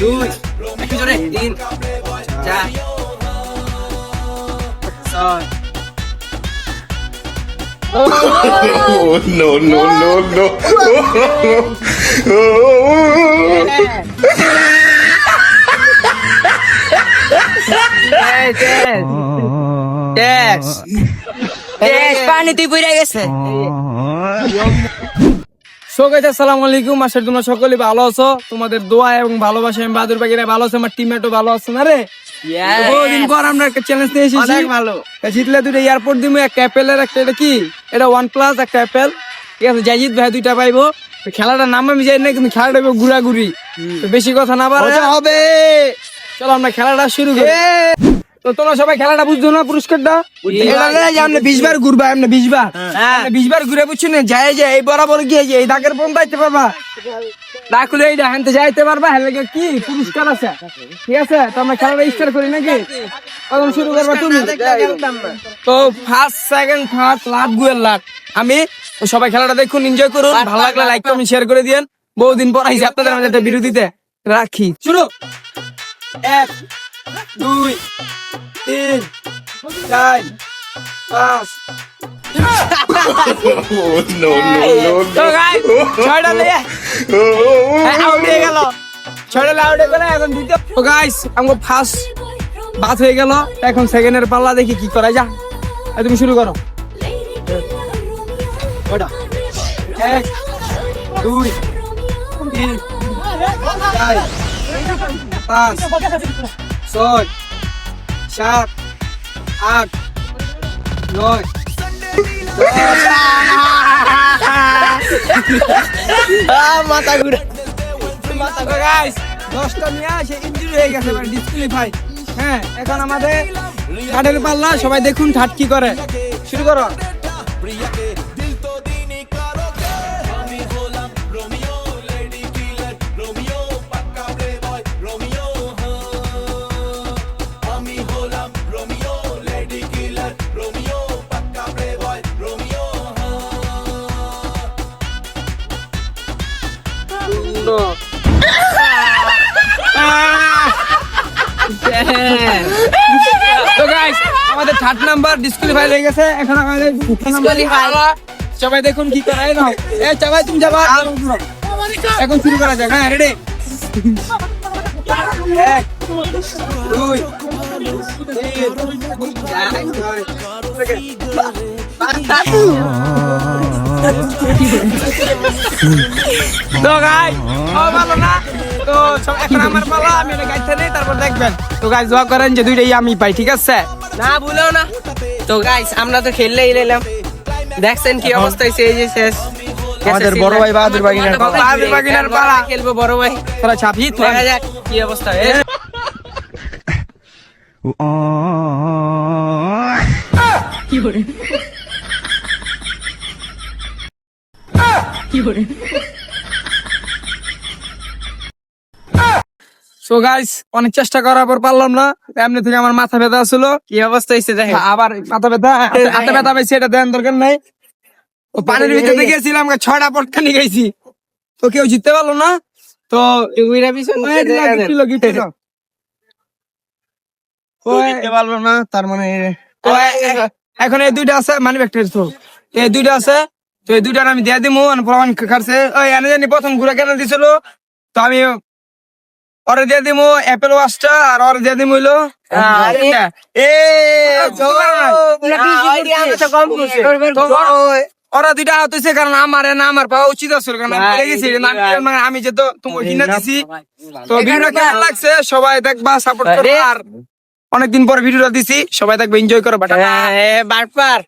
দুই একটু জোরে তিন চার ছয় Oh, no, no, no, no. Yes. Yes, পানিতে পড়ে গেছে। সো গাইস আসসালামু আলাইকুম। আশা করি তোমরা সকলে ভালো আছো। তোমাদের দোয়া এবং ভালোবাসা আমি বাদুর বাগিরা ভালো আছে। আমার টিমমেটও ভালো আছে না রে? বহুদিন পর আমরা একটা চ্যালেঞ্জ নিয়ে এসেছি। অনেক ভালো। জিতলে দুটো এয়ারপোর্ট দিবো একটা অ্যাপেলের একটা এটা কি? এটা ওয়ান প্লাস একটা অ্যাপেল ঠিক আছে জাইজিৎ ভাই দুইটা পাইবো। খেলাটার নাম আমি জানি না কিন্তু খেলাটা হবে ঘুরাঘুরি। বেশি কথা না পারে হবে। চলো আমরা খেলাটা শুরু করি। তো তোমরা সবাই খেলাটা বুঝছ না পুরস্কারটা? আপনি বিশ বার ঘুরবা আপনি বিশ বার। বিশ বার ঘুরে বুঝছ না যায় যায় এই বরাবর গিয়ে এই দাগের পর্যন্ত যাইতে পারবা। না খুলে এই হানতে যাইতে পারবা হলে কি পুরস্কার আছে? ঠিক আছে তো আমরা খেলাটা স্টার্ট করি নাকি? কখন শুরু করবা তুমি। তো ফার্স্ট সেকেন্ড থার্ড লাস্ট গুয়ের লাস্ট আমি সবাই খেলাটা দেখুন এনজয় করুন। ভালো লাগলে লাইক কমেন্ট শেয়ার করে দিয়েন। বহুদিন পর আইসি আপনাদের একটা বিরতিতে রাখি। শুরু। এক দুই তিন চার পাঁচ। বাদ হয়ে গেল। এখন সেকেন্ডের পাল্লা দেখি কি করা যা তুমি শুরু করো। ওটা এক দুই তিন চার পাঁচ ছয় সাত আট নয়। মাথা ঘুরে। মাথা গাইস দশটা নিয়ে সে ইঞ্জুরি হয়ে গেছে মানে ডিসকুয়ালিফাই হ্যাঁ এখন আমাদের পাল্লা সবাই দেখুন ঠাট কি করে। শুরু করো। তো। গাইস আমাদের থার্ড নাম্বার ডিসকুয়ালিফাই হয়ে গেছে। এখন আমাদের Disqualify। সবাই দেখুন কি করে এই নাও এ চাবাই তুমি যাবা। এখন শুরু করা যাক। হ্যাঁ রেডি এক দুই তিন চার তো গাই ভালো না? তো এখন আমার পালা আমি এটা গাইতে নেই তারপর দেখবেন। তো গাইস দোয়া করেন যে দুইটাই আমি পাই ঠিক আছে? না ভুলেও না। তো গাইস আমরা তো খেললেই নিলাম দেখছেন কি অবস্থা হয়েছে এই যে শেষ। আমাদের বড় ভাই বাহাদুর বাগিনার বাহাদুর বাগিনার পালা। খেলব বড় ভাই। তোরা ছাপি দেখা যাক কি অবস্থা এ সো গাইস অনেক চেষ্টা করার পর পারলাম না। এমনি থেকে আমার মাথা ব্যথা ছিল। কি অবস্থা হয়েছে দেখেন আবার মাথা ব্যথা। হাতে ব্যথা পাইছি এটা দেন দরকার নাই। ও পানির ভিতরে ছয়টা পটকানি গেছি। তো কেউ জিততে পারল না। তো পারল না তার মানে এখন এই দুইটা আছে মানি ব্যাগটা এই দুইটা আছে তো এই দুইটার আমি দিয়ে দিমু প্রমাণ কাটছে। ওই এনে জানি প্রথম ঘুরে কেন দিছিল? তো আমি ওরে দিয়ে দিমু অ্যাপেল ওয়াচটা আর ওরে দিয়ে দিমু হইল নাই। তো ওর- দুইটা আহত হয়েছে কারণ আমার না আমার পাওয়া উচিত আছিল কারণ আমি গেছি মানে আমি যে তো তোমাকে কিনে দিছি তো ভিডিওটা কেমন লাগছে সবাই দেখবা সাপোর্ট করবা আর অনেকদিন পর ভিডিওটা দিছি সবাই দেখবে এনজয় করো বাটা বাটপার।